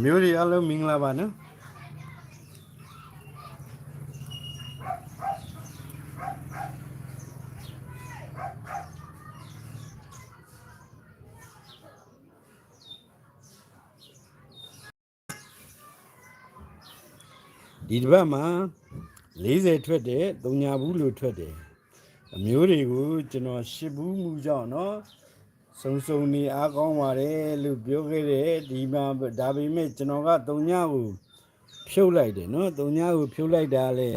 မျိုးတွေအားလုံးမင်္ဂလာပါနော်ဒီတစ်ပတ်မှာ40ထွက်တယ်3ညာဘူးလို့ထွက်တယ်အမျိုးတွေကိုကျွန်တော်ရှစ်ဘူးမူကြောင့်နော် စုံစုံနေအားကောင်းပါတယ်လို့ပြောခဲ့တယ်ဒီမှာဒါပေမဲ့ကျွန်တော်က3ညာကိုဖြုတ်လိုက်တယ်နော်3ညာကိုဖြုတ်လိုက်တာလေ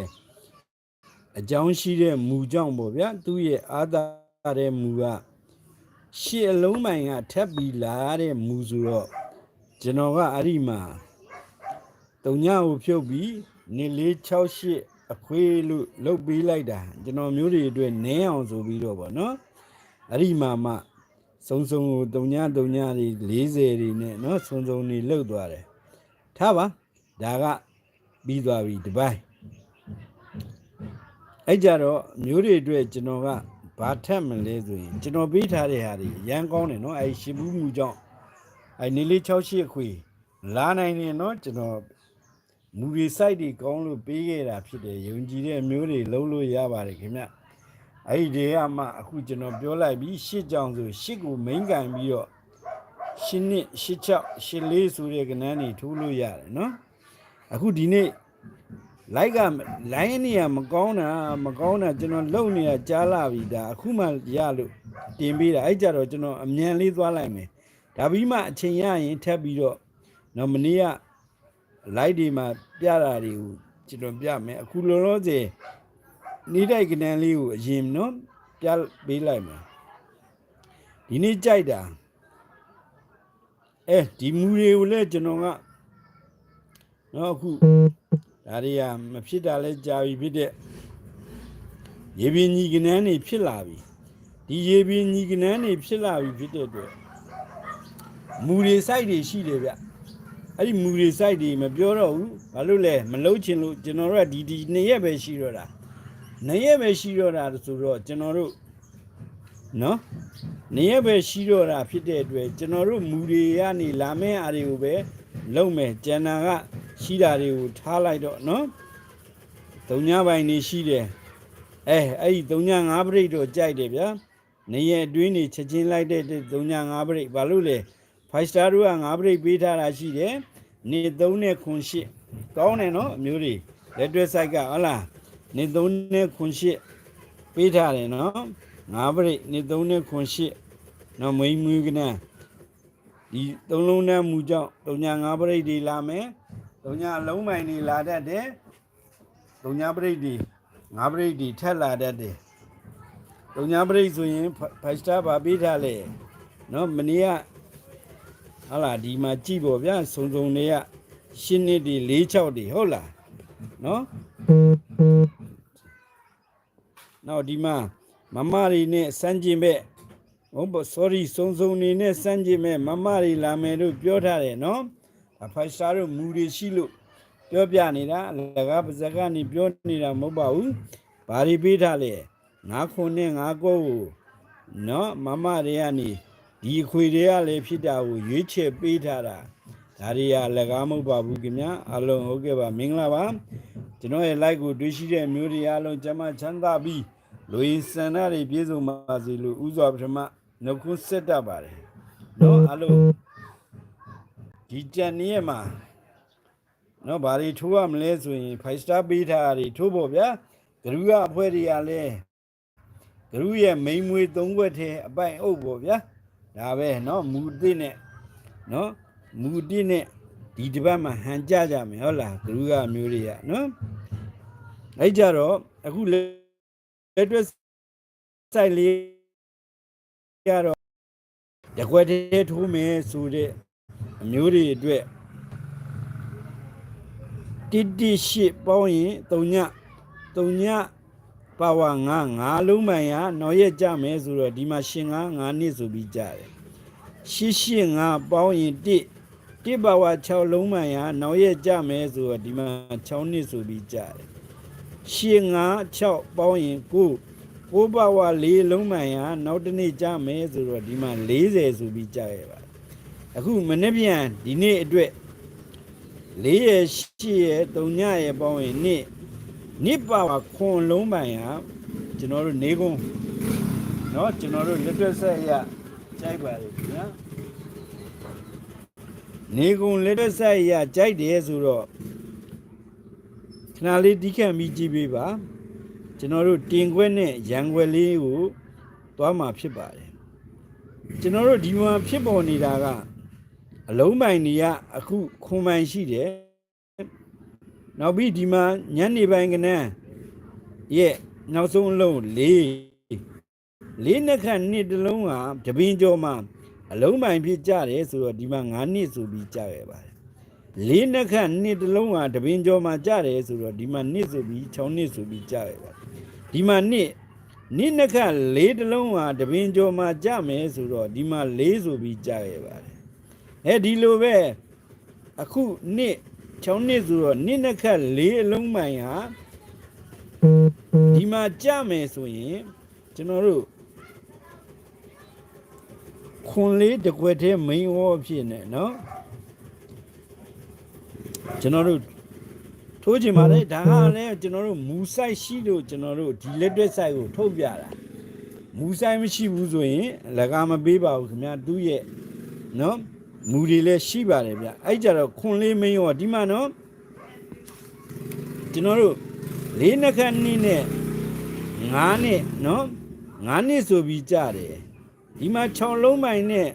အကြောင်းရှိတဲ့မူကြောင့်ပေါ့ဗျာသူ့ရဲ့အာသာတဲ့မူကရှစ်အလုံးပိုင်ကထပ်ပြီးလာတဲ့မူဆိုတော့ကျွန်တော်ကအဲ့ဒီမှာတုံညကိုဖြုတ်ပြီးနေလေး68အခွေးလို့လုတ်ပေးလိုက်တာကျွန်တော်မျိုးတွေအတွက်နင်းအောင်ဆိုပြီးတော့ဗောနော်အဲ့ဒီမှာမှ စုံစုံကိုတုံညတုံညတွေ40တွေနဲ့နော်စုံစုံတွေလုတ်သွားတယ်ထားပါဒါကပြီးသွားပြီဒီပိုင်းအဲ့ကြတော့မျိုးတွေအတွက်ကျွန်တော်ကဘာထက်မလဲဆိုရင်ကျွန်တော်ပေးထားတဲ့ဟာတွေအရန်ကောင်းတယ်နော်အဲ့ရှစ်ဘူးမှုကြောင့်အဲ့နေလေး68ခွေလာနိုင်တယ်နော်ကျွန်တော်မူရီစိုက်တွေကောင်းလို့ပေးခဲ့တာဖြစ်တယ်ယုံကြည်တဲ့မျိုးတွေလုံးလို့ရပါတယ်ခင်ဗျ အဲ့ဒီတွေကမှအခုကျွန်တော်ပြောလိုက်ပြီးရှစ်ကြောင်ဆိုရှစ်ကိုမိန်ကန်ပြီးတော့ရှစ်နှစ်ရှစ်ချောက်ရှစ်လေးဆိုတဲ့ကဏ္ဍတွေထိုးလို့ရတယ်နော်အခုဒီနေ့လိုက်ကလိုင်းနေရမကောင်းတာမကောင်းတာကျွန်တော်လုံနေရကြားလာပြီဒါအခုမှရလို့တင်ပေးတာအဲ့ကြတော့ကျွန်တော်အမြန်လေးသွားလိုက်မယ်ဒါပြီးမှအချိန်ရရင်ထပ်ပြီးတော့နော်မနေ့ကလိုက်ဒီမှာပြတာတွေကိုကျွန်တော်ပြမယ်အခုလောလောဆယ် နေတိုက်ကနေလေးကိုအရင်နော်ပြပေးလိုက်မယ်ဒီနေ့ကြိုက်တာအဲဒီမူတွေကိုလည်းကျွန်တော်ကနော်အခုဒါတွေကမဖြစ်တာလဲကြာပြီဖြစ်တဲ့ရေပြင်းညီကနေနေဖြစ်လာပြီဒီရေပြင်းညီကနေနေဖြစ်လာပြီဖြစ်တဲ့အတွက်မူတွေစိုက်တွေရှိတယ်ဗျအဲ့ဒီမူတွေ site တွေမပြောတော့ဘူးဘာလို့လဲမလုံးချင်လို့ကျွန်တော်တို့ကဒီဒီနှစ်ရက်ပဲရှိတော့တာ နှစ်ရက်ပဲရှိတော့တာဆိုတော့ကျွန်တော်တို့နော်နှစ်ရက်ပဲရှိတော့တာဖြစ်တဲ့အတွက်ကျွန်တော်တို့မူတွေကနေလာမယ့်အားတွေကိုပဲလုံးမယ်ကျန်တာကရှိတာတွေကိုထားလိုက်တော့နော်သုံးညပိုင်းနေရှိတယ်အဲအဲ့ဒီသုံးညငါးပရိတ်တော့ကြိုက်တယ်ဗျာနေရက်အတွင်းနေချက်ချင်းလိုက်တဲ့သုံးညငါးပရိတ်ဘာလို့လဲ5 star တို့ကငါးပရိတ်ပေးထားတာရှိတယ်နေ3နဲ့ခွန်8ကောင်းတယ်နော်အမျိုးတွေလက်တွဲ site ကဟုတ်လား နေ3နဲ့ခွန်8ပေးထားတယ်နော်ငါးပရိတ်နေ3နဲ့ခွန်8နော်မွေးမွေးကနန်းဒီသုံးလုံးနဲ့မူကြောင့်တုံညာငါးပရိတ်တွေလာမယ်တုံညာအလုံးပိုင်တွေလာတတ်တယ်တုံညာပရိတ်တွေငါးပရိတ်တွေထက်လာတတ်တယ်တုံညာပရိတ်ဆိုရင်5 star ဗာပေးထားလေနော်မနေ့ကဟာလာဒီမှာကြည့်ပေါ့ဗျာစုံစုံတွေကရှင်းနှစ်တွေ၄6တွေဟုတ်လားနော် နောက်ဒီမှာမမတွေနဲ့စမ်းကျင်ဘက်ဟုတ်ပေါ့ sorry စုံစုံနေနဲ့စမ်းကျင်မဲ့မမတွေလာမယ်လို့ပြောထားတယ်နော်အဖိုင်စတာတို့မူတွေရှိလို့ပြောပြနေတာအလကားပါဇက်ကနေပြောနေတာမဟုတ်ပါဘူးဘာတွေပေးထားလဲငါးခွန်နဲ့ငါးကိုကိုနော်မမတွေကနေဒီအခွေတွေကလည်းဖြစ်တာကိုရွေးချယ်ပေးထားတာဒါတွေကလက်ကားမဟုတ်ပါဘူးခင်ဗျာအလုံးဟုတ်ကဲ့ပါမင်္ဂလာပါကျွန်တော်ရဲ့ like ကိုတွေ့ရှိတဲ့မျိုးတွေအလုံးကျမ်းမချမ်းသာပြီး လူဤဆန္ဒတွေပြည့်စုံပါစေလို့ဥစွာပထမနှုတ်ခွန်းဆက်တတ်ပါတယ်နော်အဲ့လိုဒီတန်နေ့မှာနော်ဘာတွေထိုးရမလဲဆိုရင်5 star ပေးထားတာထိုးပေါ့ဗျာဂရုကအဖွဲတွေကလည်းဂရုရဲ့မိန်မွေ၃ခွက်ထဲအပိုင်အုပ်ပေါ့ဗျာဒါပဲနော်မူတိနဲ့နော်မူတိနဲ့ဒီတစ်ပတ်မှာဟန်ကြကြမယ်ဟုတ်လားဂရုကမျိုးတွေကနော်အဲ့ကြတော့အခုလေ က်တွဲစိုက်လေးရတော့ရကွက်တဲ့ထိုးမယ်ဆိုတဲ့အမျိုးတွေအတွက်တိတိရှိပေါင်းရင်တုံညတုံညပါဝါငါငါလုံးမှန်ရနော်ရက်ကြမယ်ဆိုတော့ဒီမှာရှင်ငါငါနှစ်ဆိုပြီးကြတယ်ရှိရှိငါပေါင်းရင်တစ်တစ်ပါဝါ6လုံးမှန်ရနော်ရက်ကြမယ်ဆိုတော့ဒီမှာ6နှစ်ဆိုပြီးကြတယ် ရှင်ငါ6ပေါင်းရင်9ကိုပါဝါ4လုံးမှန်ရနောက်တစ်နေ့ကြမယ်ဆိုတော့ဒီမှာ40ဆိုပြီးကြရပါတယ်အခုမနေ့ပြန်ဒီနေ့အတွက် ၄ရရှိရ3ညရပေါင်းရင်နှစ်နှစ်ပါဝါခွန်လုံးပိုင်ဟာကျွန်တော်တို့နေကုန်เนาะကျွန်တော်တို့လက်တွက်ဆက်ရကြိုက်ပါလေခင်ဗျာနေကုန်လက်တွက်ဆက်ရကြိုက်တယ်ဆိုတော့ ခဏလေးတီးခတ်မိကြည့်ပေးပါကျွန်တော်တို့တင်ခွက်နဲ့ရန်ခွက်လေးကိုသွားမှာဖြစ်ပါတယ်ကျွန်တော်တို့ဒီမှာဖြစ်ပေါ်နေတာကအလုံးပိုင်တွေကအခုခွန်ပိုင်ရှိတယ်နောက်ပြီးဒီမှာညနေပိုင်းကနန်းရဲ့နောက်ဆုံးအလုံးလေးလေးနှစ်ခန့်နှစ်တစ်လုံးဟာတပင်းကျော်မှာအလုံးပိုင်ဖြစ်ကြတယ်ဆိုတော့ဒီမှာ9နှစ်ဆိုပြီးကြခဲ့ပါတယ် လေးနှစ်ခန့်နှစ်တစ်လုံးဟာတပင်းကျော်မှာကြတယ်ဆိုတော့ဒီမှာနှစ်ဆိုပြီး6နှစ်ဆိုပြီးကြခဲ့ပါတယ်ဒီမှာနှစ်နှစ်နှစ်ခန့်လေးတစ်လုံးဟာတပင်းကျော်မှာကြမယ်ဆိုတော့ဒီမှာလေးဆိုပြီးကြခဲ့ပါတယ်အဲဒီလိုပဲအခုနှစ်6နှစ်ဆိုတော့နှစ်နှစ်ခန့်လေးအလုံးပိုင်ဟာဒီမှာကြမယ်ဆိုရင်ကျွန်တော်တို့ခွန်လေးတစ်ခွက်တည်းမိန်ဝေါ်ဖြစ်နေเนาะ ကျွန်တော်တို့ထိုးချင်ပါလေဒါကလည်းကျွန်တော်တို့မူဆိုင်ရှိလို့ကျွန်တော်တို့ဒီလက်တွဲဆိုင်ကိုထုတ်ပြတာမူဆိုင်မရှိဘူးဆိုရင်လကားမပေးပါဘူးခင်ဗျာသူ့ရဲ့နော်မူတွေလည်းရှိပါတယ်ဗျအဲ့ကြတော့ခွန်လေးမင်းရောဒီမှာနော်ကျွန်တော်တို့လေးနှခန့်နှစ်နဲ့ငါးနှစ်နော်ငါးနှစ်ဆိုပြီးကြတယ်ဒီမှာ6လုံးပိုင်နဲ့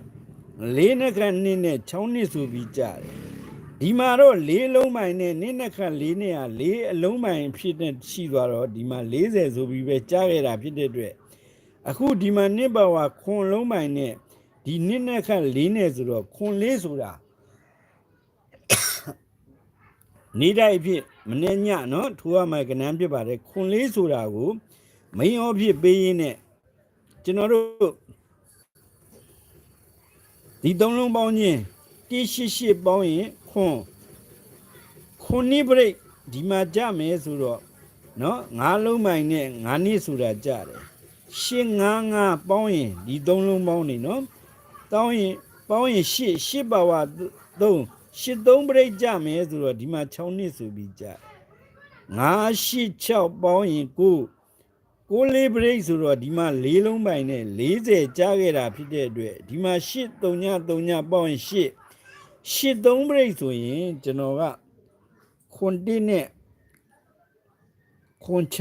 လေးနှခန့်နှစ်နဲ့6နှစ်ဆိုပြီးကြတယ် ဒီမှာတော့လေးလုံးပိုင်နဲ့နှစ်နှစ်ခန့်လေးနှစ်ဟာလေးအလုံးပိုင်ဖြစ်တဲ့ရှိသွားတော့ဒီမှာ40ဆိုပြီးပဲကြားခဲ့တာဖြစ်တဲ့အတွက်အခုဒီမှာနှစ်ပါဝါခွန်လုံးပိုင်နဲ့ဒီနှစ်နှစ်ခန့်လေးနဲ့ဆိုတော့ခွန်လေးဆိုတာနေတိုင်းအဖြစ်မနေ့ညနော်ထိုးရမယ်ကနန်းဖြစ်ပါတယ်ခွန်လေးဆိုတာကို မိန်ရောဖြစ်ပေးရင်းနဲ့ကျွန်တော်တို့ဒီသုံးလုံးပေါင်းချင်း188ပေါင်းရင် ခွန်ခွန်နိပရိတ်ဒီမှာကြမယ်ဆိုတော့နော်ငါးလုံးမိုင်နဲ့ငါးနှစ်ဆိုတာကြတယ်ရှင်းငါးငါးပေါင်းရင်ဒီသုံးလုံးပေါင်းနေနော်တောင်းရင်ပေါင်းရင်ရှစ်ရှစ်ပါဝါသုံးရှစ်သုံးပရိတ်ကြမယ်ဆိုတော့ဒီမှာ6နှစ်ဆိုပြီးကြငါးရှစ်6ပေါင်းရင်ကိုကိုလေးပရိတ်ဆိုတော့ဒီမှာ၄လုံးပိုင်နဲ့40ကြားခဲ့တာဖြစ်တဲ့အတွက်ဒီမှာ8 3ည3ညပေါင်းရင်8 8 3ပရိတ်ဆိုရင်ကျွန်တော်ကခွန်1နဲ့ခွန်6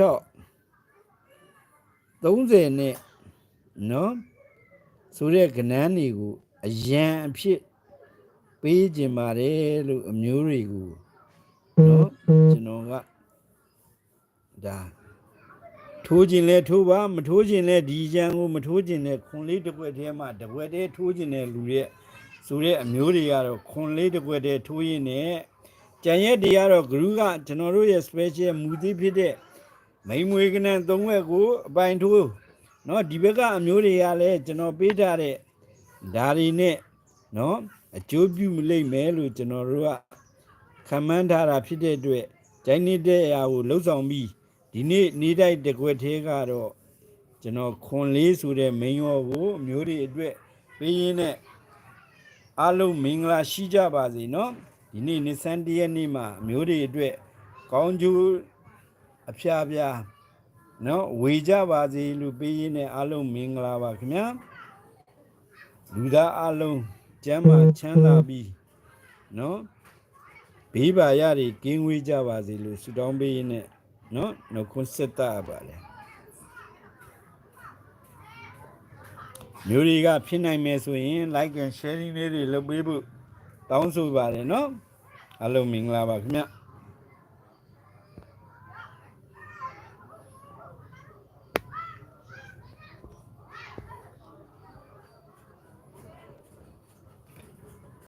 30နဲ့နော်ဆိုတဲ့ကဏ္ဍတွေကိုအရန်အဖြစ်ပေးခြင်းပါတယ်လို့အမျိုးတွေကိုနော်ကျွန်တော်ကဒါထိုးခြင်းလဲထိုးပါမထိုးခြင်းလဲဒီရန်ကိုမထိုးခြင်းလဲခွန်လေးတစ်ခွက်တည်းမှတစ်ခွက်တည်းထိုးခြင်းလဲလူရဲ့ ဆိုတဲ့အမျိုးတွေကတော့ခွန်လေးတစ်ခွက်တည်းထိုးရင်းနဲ့ကြံရက်တွေကတော့ဂရုကကျွန်တော်တို့ရဲ့ special မူသေးဖြစ်တဲ့မိန်မွေကနန်သုံးဝက်ကိုအပိုင်ထိုးเนาะဒီဘက်ကအမျိုးတွေကလည်းကျွန်တော်ပေးထားတဲ့ဒါတွေနဲ့เนาะအကျိုးပြုမလိမ့်မယ်လို့ကျွန်တော်တို့ကခံမှန်းထားတာဖြစ်တဲ့အတွက်ဂျိုင်းနေတဲ့အရာကိုလှုပ်ဆောင်ပြီးဒီနေ့နေတိုက်တစ်ခွက်သေးကတော့ကျွန်တော်ခွန်လေးဆိုတဲ့မိန်ရောကိုအမျိုးတွေအတွက်ပေးရင်းနဲ့ အားလုံးမင်္ဂလာရှိကြပါစေနော်ဒီနေ့နိစန်တရက်နေ့မှာအမျိုးတွေအတွက်ကောင်းကျိုးအဖျားပြားနော်ဝေကြပါစေလို့ပေးရင်းနဲ့အားလုံးမင်္ဂလာပါခင်ဗျာလူသားအားလုံးကျမ်းမာချမ်းသာပြီးနော်ဘေးပါရတွေကင်းဝေးကြပါစေလို့ဆုတောင်းပေးရင်းနဲ့နော်နှုတ်ခွန်းဆက်တာပါလေ မျိုးတွေကဖြစ်နိုင်မယ်ဆိုရင် like and sharing လေးတွေလုပ်ပေးဖို့တောင်းဆိုပါတယ်နော်အားလုံးမင်္ဂလာပါခင်ဗျာ